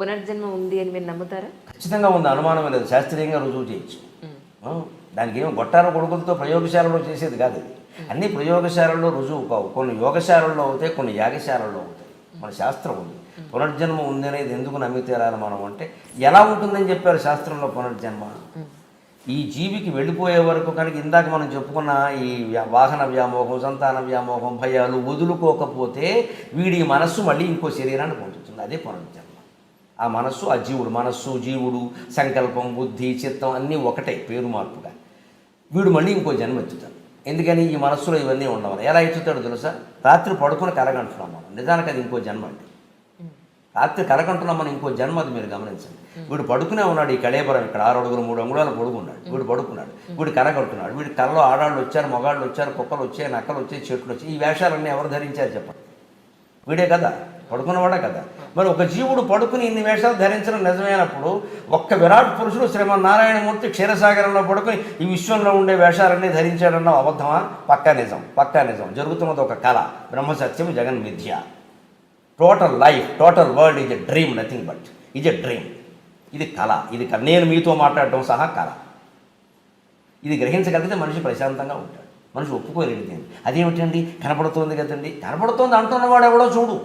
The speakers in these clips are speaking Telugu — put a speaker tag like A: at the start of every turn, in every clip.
A: పునర్జన్మ ఉంది అని మీరు నమ్ముతారా?
B: ఖచ్చితంగా ఉంది. అనుమానం లేదు. శాస్త్రీయంగా రుజువు చేయొచ్చు. దానికి ఏమో గొట్టాల కొడుకులతో ప్రయోగశాలలో చేసేది కాదు ఇది. అన్ని ప్రయోగశాలల్లో రుజువు కావు. కొన్ని యోగశాలల్లో అవుతాయి కొన్ని యాగశాలల్లో అవుతాయి. మన శాస్త్రం ఉంది. పునర్జన్మ ఉంది అనేది ఎందుకు నమ్మి తీరాలి మనం అంటే ఎలా ఉంటుందని చెప్పారు శాస్త్రంలో పునర్జన్మ? ఈ జీవికి వెళ్ళిపోయే వరకు కనుక ఇందాక మనం చెప్పుకున్న ఈ వాహన వ్యామోహం సంతాన వ్యామోహం భయాలు వదులుకోకపోతే వీడి మనస్సు మళ్ళీ ఇంకో శరీరాన్ని పొందుతుంది. అదే పునర్జన్మ ఆ మనస్సు ఆ జీవుడు మనస్సు జీవుడు సంకల్పం బుద్ధి చిత్తం అన్నీ ఒకటే పేరు మార్పుగా. వీడు మళ్ళీ ఇంకో జన్మ ఎత్తుతాడు. ఎందుకని? ఈ మనస్సులో ఇవన్నీ ఉండవాలి ఎలా ఎత్తుతాడు తెలుసా? రాత్రి పడుకుని కలగంటున్నాం మనం నిజానికి అది ఇంకో జన్మ అండి. రాత్రి కలకంటున్నాం మనం ఇంకో జన్మ అది మీరు గమనించండి. వీడు పడుకునే ఉన్నాడు ఈ కళేపురం ఇక్కడ ఆరు అడుగులు మూడు అంగుళాలు పడుకున్నాడు వీడు పడుకున్నాడు. వీడు కలగంటున్నాడు వీడు కళ్ళలో ఆడాళ్ళు వచ్చారు మగాళ్ళు వచ్చారు కుక్కలు వచ్చాయి నక్కలు వచ్చాయి చెట్లు వచ్చాయి. ఈ వేషాలన్నీ ఎవరు ధరించారు చెప్పండి. వీడే కదా. పడుకున్నవాడే కదా. మరి ఒక జీవుడు పడుకుని ఇన్ని వేషాలు ధరించడం నిజమైనప్పుడు ఒక్క విరాట్ పురుషుడు శ్రీమన్నారాయణమూర్తి క్షీరసాగరంలో పడుకుని ఈ విశ్వంలో ఉండే వేషాలన్నీ ధరించాడన్న అబద్ధమా? పక్కా నిజం. పక్కా నిజం. జరుగుతున్నది ఒక కళ. బ్రహ్మసత్యం జగన్ మిథ్య total life total world is a dream nothing but is a dream ఇది కళ. ఇది కళ. నేను మీతో మాట్లాడటం సహా కళ. ఇది గ్రహించగలిగితే మనిషి ప్రశాంతంగా ఉంటాడు. మనిషి ఒప్పుకోలేడు దీన్ని. అదేమిటండి? కనపడుతోంది కదండి. కనపడుతోంది అంటున్నవాడు ఎవడో చూడు.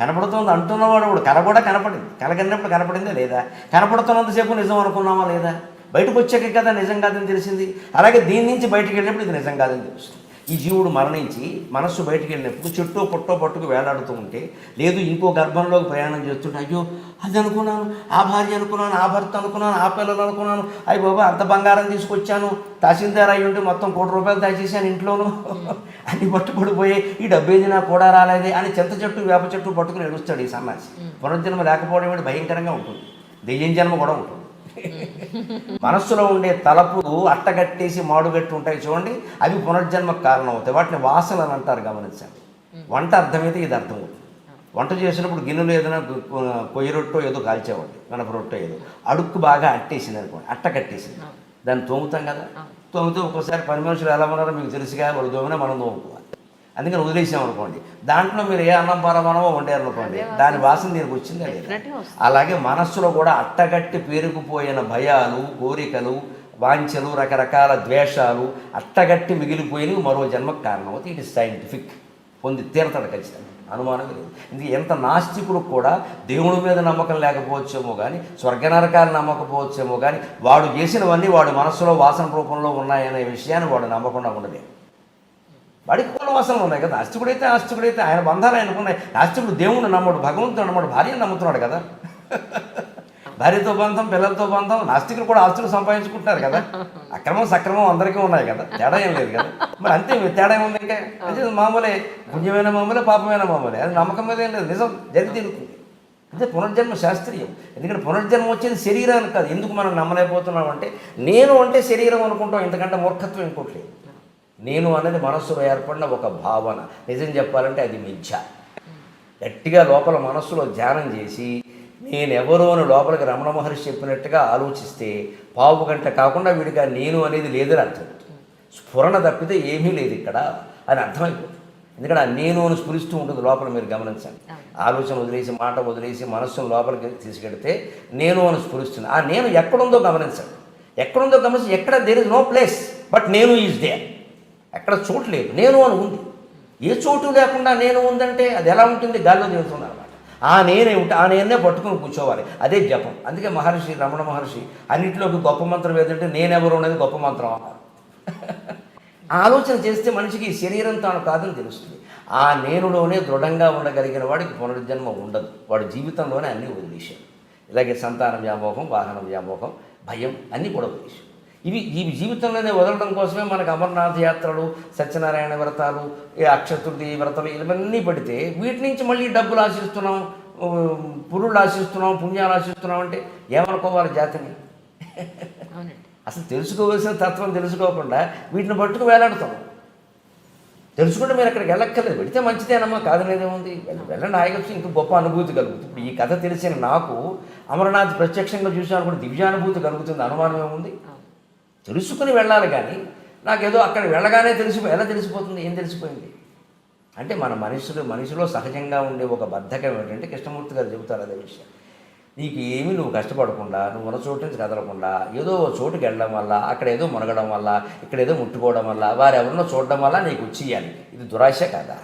B: కనపడుతోంది అంటున్నవాడు ఎవడు. కళ కూడా కనపడింది. కళ కన్నప్పుడు కనపడిందే లేదా? కనపడుతున్నంతసేపు నిజం అనుకున్నామా లేదా? బయటకు వచ్చాక కదా నిజం కాదని తెలిసింది. అలాగే దీని నుంచి బయటకు వెళ్ళినప్పుడు ఇది నిజం కాదని తెలుస్తుంది. ఈ జీవుడు మరణించి మనస్సు బయటికి వెళ్ళినప్పుడు చెట్టో పుట్టో పట్టుకు వేలాడుతూ ఉంటే లేదు ఇంకో గర్భంలోకి ప్రయాణం చేస్తుంటే అయ్యో అది అనుకున్నాను ఆ భార్య అనుకున్నాను ఆ భర్త అనుకున్నాను ఆ పిల్లలు అనుకున్నాను అయ్యి బాబా అంత బంగారం తీసుకొచ్చాను తహసీల్దార్ అయ్యి ఉంటే మొత్తం కోటి రూపాయలు దాచేసాను ఇంట్లోనూ. అన్ని పట్టుబడిపోయి ఈ డబ్బేది నాకు కూడా రాలేదే అని చింత చెట్టు వేప చెట్టు పట్టుకుని ఎడుస్తాడు ఈ సన్నాసి పునర్జన్మ లేకపోవడం భయంకరంగా ఉంటుంది. దెయ్యం జన్మ కూడా ఉంటుంది. మనస్సులో ఉండే తలపులు అట్టగట్టేసి మాడుగట్టి ఉంటాయి చూడండి అవి పునర్జన్మకు కారణం అవుతాయి వాటిని వాసనలు అని అంటారు గమనించండి. వంట అర్థమైతే ఇది అర్థం అవుతుంది వంట చేసినప్పుడు గిన్నెలు ఏదైనా కొయ్య రొట్టో ఏదో కాల్చేవాడి గణప రొట్టో ఏదో. అడుక్కు బాగా అట్టేసింది అనుకోండి అట్ట కట్టేసింది దాన్ని తోముతాం కదా? తోమితే ఒక్కోసారి పని మనుషులు ఎలా ఉన్నారో మీకు తెలుసుగా వాళ్ళు తోమినా మనం తోముకోవాలి. అందుకని వదిలేసాం అనుకోండి. దాంట్లో మీరు ఏ అన్నం పరమానమో వండారు అనుకోండి దాని వాసన దీనికి వచ్చిందా లేదా. అలాగే మనస్సులో కూడా అట్టగట్టి పేరుకుపోయిన భయాలు కోరికలు వాంఛలు రకరకాల ద్వేషాలు అట్టగట్టి మిగిలిపోయినవి మరో జన్మకు కారణం అవుతాయి ఇట్ ఇస్ సైంటిఫిక్ పొంది తీరతాడు ఖచ్చితంగా. అనుమానం లేదు. ఇందుకు ఎంత నాస్తికుడు కూడా దేవుడి మీద నమ్మకం లేకపోవచ్చేమో కానీ స్వర్గ నరకాలు నమ్మకపోవచ్చేమో కానీ వాడు చేసినవన్నీ వాడి మనస్సులో వాసన రూపంలో ఉన్నాయనే విషయాన్ని వాడు నమ్మకుండా ఉండలేదు వాడికి కొన్ని వాసనలు ఉన్నాయి కదా. నాస్తికుడైతే ఆస్తికుడైతే ఆయన బంధాలు ఆయనకు ఉన్నాయి. నాస్తికుడు నమ్మడు భగవంతుడు నమ్మడు భార్యను నమ్ముతున్నాడు కదా. భార్యతో బంధం పిల్లలతో బంధం నాస్తికులు కూడా ఆస్తులు సంపాదించుకుంటారు కదా. అక్రమం సక్రమం అందరికీ ఉన్నాయి కదా. తేడా ఏం లేదు కదా. మరి అంతే తేడా ఏముంది ఇంకా? అంటే మామూలే పుణ్యమైన మామూలే పాపమైన మామూలే. అది నమ్మకం మీద ఏం లేదు. నిజం జరిగి తీరుతుంది అంటే పునర్జన్మ శాస్త్రీయం. ఎందుకంటే పునర్జన్మ వచ్చేది శరీరానికి కాదు. ఎందుకు మనం నమ్మలేకపోతున్నాం అంటే నేను అంటే శరీరం అనుకుంటాం. ఇంతకంటే మూర్ఖత్వం ఇంకోట్లేదు నేను అనేది మనస్సులో ఏర్పడిన ఒక భావన. నిజం చెప్పాలంటే అది మిథ్య. గట్టిగా లోపల మనస్సులో ధ్యానం చేసి నేనెవరో అని లోపలికి రమణ మహర్షి చెప్పినట్టుగా ఆలోచిస్తే పావు గంట కాకుండా వీడికి ఆ నేను అనేది లేదని అర్థం. స్ఫురణ తప్పితే ఏమీ లేదు ఇక్కడ అని అర్థమైపోతుంది. ఎందుకంటే ఆ నేను అని స్ఫురిస్తూ ఉంటుంది లోపల మీరు గమనించండి. ఆలోచన వదిలేసి మాట వదిలేసి మనస్సును లోపలికి తీసుకెడితే నేను అని స్ఫురిస్తుంది ఆ నేను ఎక్కడుందో గమనించండి. ఎక్కడుందో గమనించి ఎక్కడ there is no place but నేను ఈజ్ దేర్ ఎక్కడ చోటు లేదు. నేను అని ఉంది. ఏ చోటు లేకుండా నేను ఉందంటే అది ఎలా ఉంటుంది? గాల్లో తేలుతుంది అనమాట ఆ నేనే ఉంటే ఆ నేనే పట్టుకుని కూర్చోవాలి. అదే జపం. అందుకే మహర్షి రమణ మహర్షి అన్నింటిలోకి గొప్ప మంత్రం ఏదంటే నేనెవరు అనేది గొప్ప మంత్రం అన్నారు. ఆలోచన చేస్తే మనిషికి శరీరం తాను కాదని తెలుస్తుంది. ఆ నేనులోనే దృఢంగా ఉండగలిగిన వాడికి పునర్జన్మ ఉండదు. వాడి జీవితంలోనే అన్నీ వదిలేశాడు. ఇలాగే సంతాన వ్యామోహం వాహన వ్యామోహం భయం అన్నీ కూడా వదిలేశాడు. ఇవి ఈ జీవితంలోనే వదలడం కోసమే మనకు అమర్నాథ్ యాత్రలు సత్యనారాయణ వ్రతాలు అక్షతుర్థి వ్రతాలు ఇవన్నీ పెడితే వీటి నుంచి మళ్ళీ డబ్బులు ఆశిస్తున్నాం పురుళ్ళు ఆశిస్తున్నాం పుణ్యాలు ఆశిస్తున్నాం అంటే ఏమనుకోవాలి జాతిని? అసలు తెలుసుకోవాల్సిన తత్వం తెలుసుకోకుండా వీటిని పట్టుకు వేలాడుతాం. తెలుసుకుంటే మీరు అక్కడికి వెళ్ళక్కర్లేదు. వెళితే మంచిదేనమ్మా కాదనేదేముంది వెళ్ళ- వెళ్ళండి హాయిగా వచ్చి ఇంకా గొప్ప అనుభూతి కలుగుతుంది. ఇప్పుడు ఈ కథ తెలిసిన నాకు అమరనాథ్ ప్రత్యక్షంగా చూశాను కూడా దివ్యానుభూతి కలుగుతుంది అనుమానం ఏముంది? తెలుసుకుని వెళ్ళాలి కానీ నాకేదో అక్కడ వెళ్ళగానే తెలిసిపో ఎలా తెలిసిపోతుంది? ఏం తెలిసిపోయింది? అంటే మన మనుషులు మనిషిలో సహజంగా ఉండే ఒక బద్ధకం ఏంటంటే కృష్ణమూర్తి గారు చెబుతారు అదే విషయం. నీకు ఏమి నువ్వు కష్టపడకుండా నువ్వు ఉన్న చోటు నుంచి కదలకుండా ఏదో చోటుకి వెళ్ళడం వల్ల అక్కడ ఏదో మునగడం వల్ల ఇక్కడ ఏదో ముట్టుకోవడం వల్ల వారు ఎవరినో చూడడం వల్ల నీకు వచ్చేయాలి ఇది దురాశ కదా.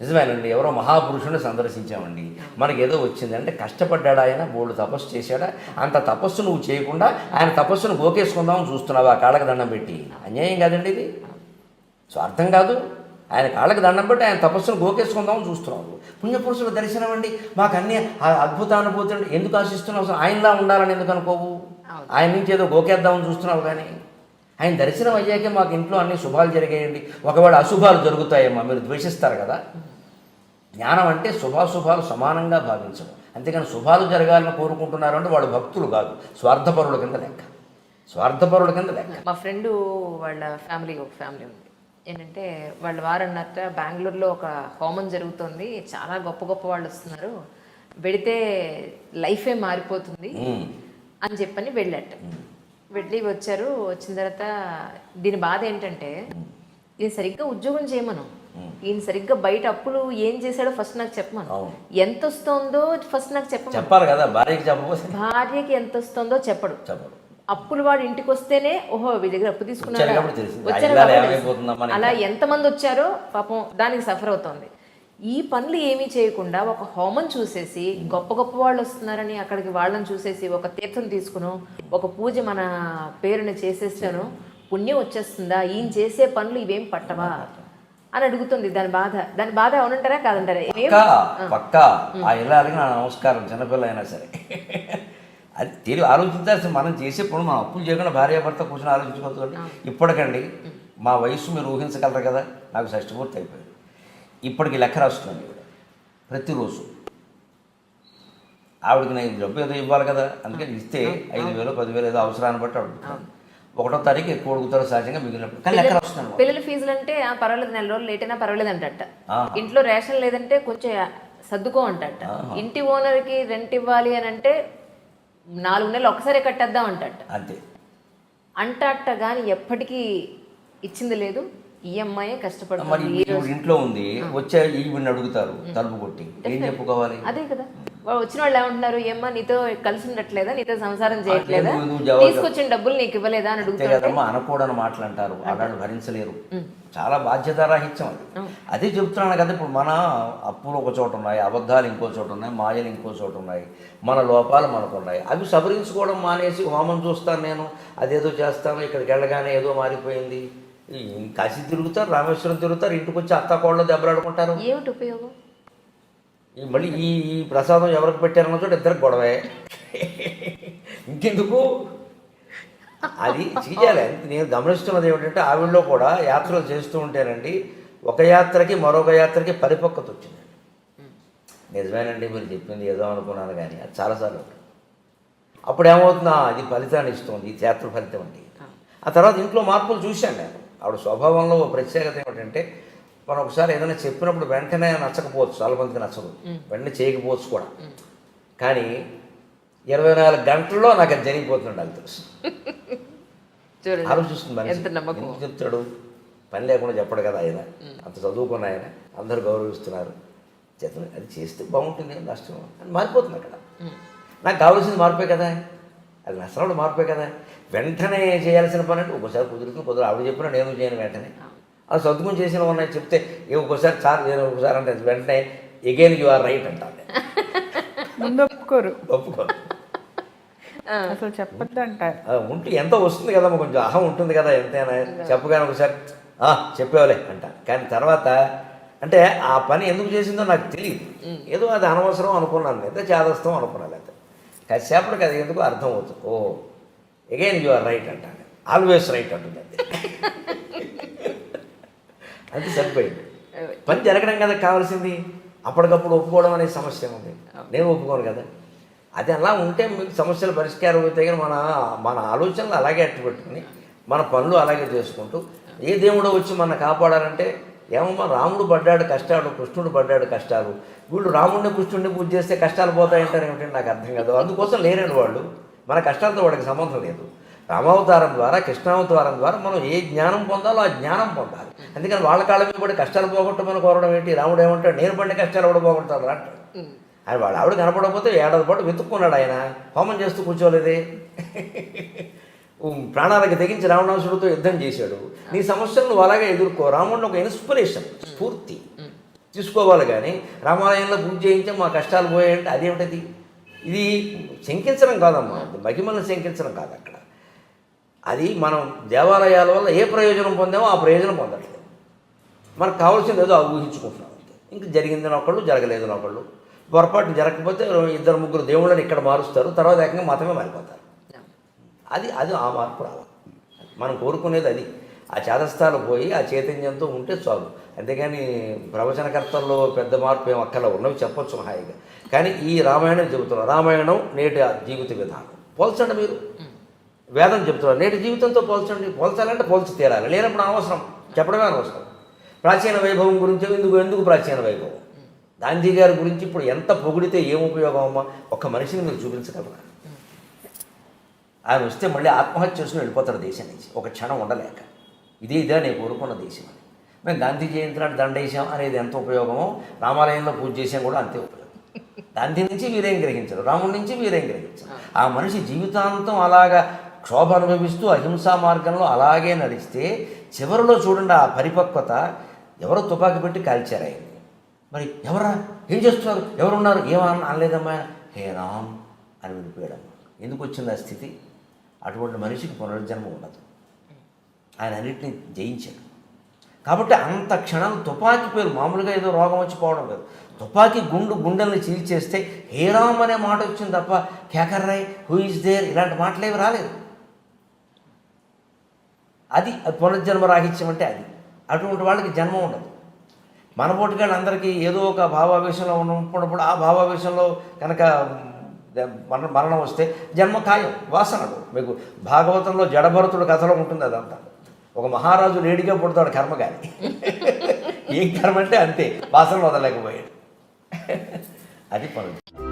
B: నిజమేనండి ఎవరో మహాపురుషుని సందర్శించామండి. మనకి ఏదో వచ్చింది. అంటే కష్టపడ్డాడు ఆయన? బోల్డ్ తపస్సు చేశాడా? అంత తపస్సు నువ్వు చేయకుండా ఆయన తపస్సును గోకేసుకుందామని చూస్తున్నావు? ఆ కాళ్ళకి దండం పెట్టి. అన్యాయం కాదండి ఇది. స్వార్థం కాదు. ఆయన కాళ్ళకి దండం పెట్టి ఆయన తపస్సును గోకేసుకుందామని చూస్తున్నావు. పుణ్యపురుషుల దర్శనం అండి. మాకు అన్ని ఆ అద్భుత అనుభూతులు ఎందుకు ఆశిస్తున్నావు? అసలు ఆయనలా ఉండాలని ఎందుకు అనుకోవు. ఆయన నుంచి ఏదో గోకేద్దామని చూస్తున్నావు కానీ. ఆయన దర్శనం అయ్యాకే మాకు ఇంట్లో అన్ని శుభాలు జరిగాయండి. ఒకవేళ అశుభాలు జరుగుతాయేమో మీరు ద్వేషిస్తారు కదా. జ్ఞానం అంటే శుభాశుభాలు సమానంగా భావించడం. అంతేగాని శుభాలు జరగాలని కోరుకుంటున్నారు అంటే వాళ్ళు భక్తులు కాదు. స్వార్థపరుల కింద లెక్క. స్వార్థపరుల కింద లెక్క.
A: మా ఫ్రెండ్ వాళ్ళ ఫ్యామిలీ ఒక ఫ్యామిలీ ఉంది. ఏంటంటే వాళ్ళ వారు అన్నట్ట బెంగళూరులో ఒక హోమం జరుగుతుంది. చాలా గొప్ప గొప్ప వాళ్ళు వస్తున్నారు. వెడితే లైఫే మారిపోతుంది. అని చెప్పని వెళ్ళాట. వెళ్ళి వచ్చారు. వచ్చిన తర్వాత దీని బాధ ఏంటంటే ఈయన సరిగ్గా ఉద్యోగం చేయమను. ఈయన సరిగ్గా బయట అప్పులు ఏం చేశాడో ఫస్ట్ నాకు చెప్పమను. ఎంత వస్తుందో ఫస్ట్ నాకు చెప్పమను.
B: చెప్పాలి కదా భార్యకి
A: భార్యకి ఎంత వస్తుందో చెప్పడు. అప్పులు వాడు ఇంటికి వస్తేనే ఓహో వీళ్ళ దగ్గర అప్పు తీసుకున్నారా. అలా ఎంతమంది వచ్చారో పాపం దానికి సఫర్ అవుతోంది. ఈ పనులు ఏమీ చేయకుండా ఒక హోమం చూసేసి గొప్ప గొప్ప వాళ్ళు వస్తున్నారని అక్కడికి వాళ్ళని చూసేసి ఒక తీర్థం తీసుకును ఒక పూజ మన పేరుని చేసేసాను పుణ్యం వచ్చేస్తుందా ఈయన చేసే పనులు ఇవేం పట్టవా అని అడుగుతుంది. దాని బాధ దాని బాధ అవునంటారా కాదంటారా?
B: పక్కా ఆ. ఇల్లాలకి నా నమస్కారం చిన్నపిల్ల అయినా సరే. అది తెలివి ఆలోచించాల్సి మనం చేసే పనులు మనం అప్పులు చేయకుండా భార్యాభర్త కూర్చొని ఆలోచించుకోవచ్చు ఇప్పటికండి మా వయసు మీరు ఊహించగలరు కదా నాకు షష్టి పూర్తి అయిపోయింది ఇప్పటికి లెక్క రాస్తున్నాను ఈవిడ ప్రతిరోజు. ఆవిడకి నేను డబ్బు ఏదో ఇవ్వాలి కదా అందుకని ఇస్తే ఐదు వేలు పదివేలు ఏదో అవసరాన్ని బట్టి అడుగుతాను ఒకటో తారీఖు ఎక్కువ అడుగుతారో సహజంగా మిగిలినప్పుడు. కానీ లెక్క రాస్తున్నాను
A: పిల్లల ఫీజులు అంటే "ఆ, పర్వాలేదు నెల రోజులు లేట్ అయినా పర్వాలేదు అంటట. ఇంట్లో రేషన్ లేదంటే కొంచెం సర్దుకో అంటట ఇంటి ఓనర్కి రెంట్ ఇవ్వాలి అని అంటే నాలుగు నెలలు ఒకసారి కట్టేద్దాం అంటట
B: అంతే.
A: అంటట కానీ ఎప్పటికీ ఇచ్చింది లేదు. ఈఎంఐ
B: మరి
A: కష్టపడుతుంది
B: ఈవిడ ఇంట్లో ఉంది వచ్చే ఈవిడిని అడుగుతారు తలుపు కొట్టి. ఏం చెప్పుకోవాలి?
A: అదే కదా. వచ్చిన వాళ్ళు ఏమంటున్నారు ఏమ్మా నీతో కలిసి ఉండట్లేదా? నీతో సంసారం చేయట్లేదా? తీసుకొచ్చిన డబ్బులు నీకు ఇవ్వలేదా అని అడుగుతారు
B: అనకూడని మాటలు అంటారు ఆడాళ్ళు భరించలేరు. చాలా బాధ్యతారాహిత్యం అది. అదే చెప్తున్నాను కదా ఇప్పుడు మన అప్పులు ఒక చోట ఉన్నాయి అబద్ధాలు ఇంకో చోట ఉన్నాయి మాయలు ఇంకో చోట ఉన్నాయి మన లోపాలు మనకు ఉన్నాయి. అవి సవరించుకోవడం మానేసి హోమం చూస్తాను నేను. అదేదో చేస్తాను ఇక్కడికి వెళ్ళగానే ఏదో మారిపోయింది. ఈ కాశీ తిరుగుతారు రామేశ్వరం తిరుగుతారు ఇంటికి వచ్చి అత్త కోళ్ళు దెబ్బలాడుకుంటారు.
A: ఏమిటి ఉపయోగం?
B: ఈ మళ్ళీ ఈ ఈ ప్రసాదం ఎవరికి పెట్టారన్న చోట ఇద్దరికి గొడవే. ఇంకెందుకు? అది చెయ్యాలి. అంతే నేను గమనిస్తున్నది ఏమిటంటే ఆవిడలో కూడా యాత్రలు చేస్తూ ఉంటేనండి ఒక యాత్రకి మరొక యాత్రకి పరిపక్వత వచ్చిందండి. నిజమేనండి మీరు చెప్పింది ఏదో అనుకున్నాను కానీ అది చాలాసార్లు. అప్పుడు ఏమవుతుందా అది ఫలితాన్ని ఇస్తుంది ఈ యాత్ర ఫలితం అండి ఆ తర్వాత ఇంట్లో మార్పులు చూశాను నేను. ఆవిడ స్వభావంలో ప్రత్యేకత ఏమిటంటే మనం ఒకసారి ఏదైనా చెప్పినప్పుడు వెంటనే నచ్చకపోవచ్చు చాలా మందికి నచ్చదు. వెంటనే చేయకపోవచ్చు కూడా. కానీ ఇరవై నాలుగు గంటల్లో నాకు అది జరిగిపోతుంది అది తెలుసు. ఆలోచిస్తుంది చెప్తాడు? పని లేకుండా చెప్పడు కదా ఆయన. అంత చదువుకున్న ఆయన. అందరు గౌరవిస్తున్నారు. చేతులు అది చేస్తే బాగుంటుంది నష్టం. అని మారిపోతుంది అక్కడ. నాకు కావాల్సింది మార్పే కదా. అది నష్టం మార్పే కదా. వెంటనే చేయాల్సిన పని అంటే ఒకసారి కుదురుతుంది కుదరదు. ఆవిడ చెప్పినా నేను చేయను వెంటనే. అది సర్దుకుని చేసిన ఉన్నాయి చెప్తే ఏ ఒక్కోసారి సార్ నేను ఒకసారి అంటే వెంటనే ఎగైన్ యు ఆర్ రైట్ అంటాను
C: ముందు ఒప్పుకోరు.
B: ఒప్పుకో
C: అసలు చెప్పొద్దు అంటారు
B: ఆ, ఉంటే ఎంతో వస్తుంది కదా కొంచెం అహం ఉంటుంది కదా ఎంతైనా. చెప్పగానే ఒకసారి "ఆ, చెప్పేవాలే అంట కానీ తర్వాత అంటే ఆ పని ఎందుకు చేసిందో నాకు తెలియదు ఏదో అది అనవసరం అనుకున్నాను లేదా చేదస్తాం అనుకున్నాను అంతే కాసేపటికి అది ఎందుకు అర్థం అవుతుంది. Oh again you are right అంటాను. ఆల్వేస్ రైట్ అంటుంది అది. సరిపోయింది. పని జరగడం కదా కావాల్సింది. అప్పటికప్పుడు ఒప్పుకోవడం అనే సమస్య ఉంది. నేను ఒప్పుకోను కదా. అది అలా ఉంటే మీకు సమస్యలు పరిష్కారం అవుతాయి కానీ మన మన ఆలోచనలు అలాగే అట్టు పెట్టుకుని మన పనులు అలాగే చేసుకుంటూ ఏ దేవుడో వచ్చి మన కాపాడాలంటే ఏమమ్మా రాముడు పడ్డాడు కష్టాలు కృష్ణుడు పడ్డాడు కష్టాలు. వీళ్ళు రాముడిని కృష్ణుడిని పూజ చేస్తే కష్టాలు పోతాయంటారు ఏమిటంటే నాకు అర్థం కాదు. అందుకోసం లేరండి వాళ్ళు. మన కష్టాలతో వాడికి సంబంధం లేదు. రామావతారం ద్వారా కృష్ణావతారం ద్వారా మనం ఏ జ్ఞానం పొందాలో ఆ జ్ఞానం పొందాలి. అందుకని వాళ్ళ కాళ్ళ మీద పడి కష్టాలు పోగొట్టమని కోరడం ఏంటి? రాముడు ఏమంటాడు నేను పడిన కష్టాలు కూడా పోగొడతాడు అంటాడు. ఆయన వాడు ఆవిడ కనపడకపోతే ఏడాది పాటు వెతుక్కున్నాడు ఆయన. హోమం చేస్తూ కూర్చోలేదే. ప్రాణాలకు తెగించి రావణాసుడితో యుద్ధం చేశాడు. నీ సమస్యలను నువ్వు అలాగే ఎదుర్కో. రాముడిని ఒక ఇన్స్పిరేషన్ స్ఫూర్తి తీసుకోవాలి కానీ రామాలయంలో పూజ చేయించాం మా కష్టాలు పోయాయంటే అదేమిటది? ఇది శంకించడం కాదమ్మా. అది శంకించడం కాదు అక్కడ. అది మనం దేవాలయాల వల్ల ఏ ప్రయోజనం పొందామో ఆ ప్రయోజనం పొందట్లేదు. మనకు కావాల్సింది ఏదో ఆ ఊహించుకుంటున్నాం అంతే. ఇంకా జరిగిందని ఒకళ్ళు జరగలేదని ఒకళ్ళు. పొరపాటు జరగకపోతే ఇద్దరు ముగ్గురు దేవుళ్ళని ఇక్కడ మారుస్తారు. తర్వాత ఏకంగా మతమే మారిపోతారు. అది అది ఆ మార్పు రావాలి. మనం కోరుకునేది అది. ఆ చేతస్థాలు పోయి ఆ చైతన్యంతో ఉంటే చాలు. అంతేగాని ప్రవచనకర్తల్లో పెద్ద మార్పు ఏం అక్కడ ఉన్నవి చెప్పొచ్చు హాయిగా కానీ ఈ రామాయణం చెబుతున్నారు రామాయణం నేటి జీవిత విధానం. పోల్చండి మీరు. వేదం చెబుతున్నారు నేటి జీవితంతో పోల్చండి. పోల్చాలంటే పోల్చి తీరాలి. లేనప్పుడు అవసరం చెప్పడమే అనవసరం. ప్రాచీన వైభవం గురించి ఎందుకు ఎందుకు ప్రాచీన వైభవం? గాంధీ గారి గురించి ఇప్పుడు ఎంత పొగిడితే ఏం ఉపయోగం అమ్మా? ఒక మనిషిని మీరు చూపించగలరా? ఆయన వస్తే మళ్ళీ ఆత్మహత్య చేసుకుని వెళ్ళిపోతారు దేశం నుంచి. ఒక క్షణం ఉండలేక. ఇదే ఇదే నేను కోరుకున్న దేశం అని. మేము గాంధీ జయంతి నాడు దండ వేసాం అనేది ఎంత ఉపయోగమో రామాలయంలో పూజ చేసాం కూడా అంతే ఉపయోగం. దాని నుంచి వీరేం గ్రహించరు. రాముడి నుంచి వీరేం గ్రహించరు. ఆ మనిషి జీవితాంతం అలాగా క్షోభ అనుభవిస్తూ అహింసా మార్గంలో అలాగే నడిస్తే చివరిలో చూడండి ఆ పరిపక్వత ఎవరో తుపాకీ పెట్టి కాల్చారు ఆయన్ని మరి ఎవరా? ఏం చేస్తున్నారు? ఎవరున్నారు? ఏమన్నా అనలేదమ్మా. హే రామ్ అని వినిపోయాడమ్మా ఎందుకు వచ్చింది ఆ స్థితి? అటువంటి మనిషికి పునర్జన్మ ఉండదు. ఆయన అన్నింటినీ జయించాడు. కాబట్టి అంత క్షణం తుపాకీ పేరు మామూలుగా ఏదో రోగం వచ్చిపోవడం లేదు కాదు. తుపాకీ గుండు గుండెల్ని చీల్చేస్తే హేరామ్ అనే మాట వచ్చింది తప్ప కేకర్రాయ్ హూ ఇస్ దేర్ ఇలాంటి మాటలేవి రాలేదు. అది అది పునర్జన్మ రాహిత్యం అంటే అది. అటువంటి వాళ్ళకి జన్మ ఉండదు. మన పోటీగాళ్ళు అందరికీ ఏదో ఒక భావావేశంలో ఉన్నప్పుడు ఆ భావావేశంలో కనుక మరణ మరణం వస్తే జన్మ ఖాయం వాసనలు. మీకు భాగవతంలో జడభరతుడు కథలో ఉంటుంది అదంతా. ఒక మహారాజు లేడిగా పుడతాడు కర్మ కానీ. ఏం కర్మ అంటే అంతే వాసన వదలలేకపోయాడు. అది పనులు.